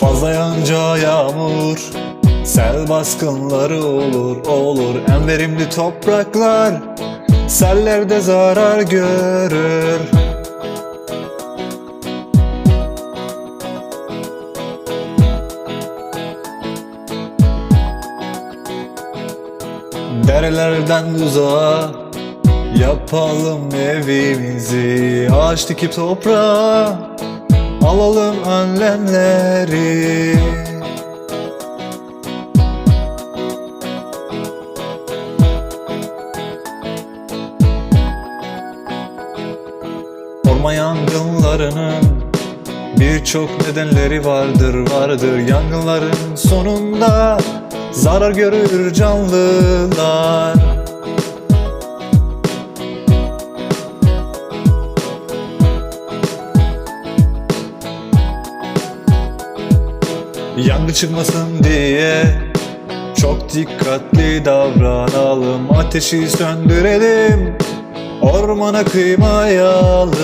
Fazla yağınca yağmur. Sel baskınları olur olur. En verimli topraklar Sellerde zarar görür. Derelerden uzağa Yapalım evimizi. Ağaç dikip toprağa Alalım önlemleri. Orman yangınlarının Birçok nedenleri vardır vardır. Yangınların sonunda Zarar görür canlılar Yangın çıkmasın diye çok dikkatli davranalım. Ateşi söndürelim Ormana kıymayalım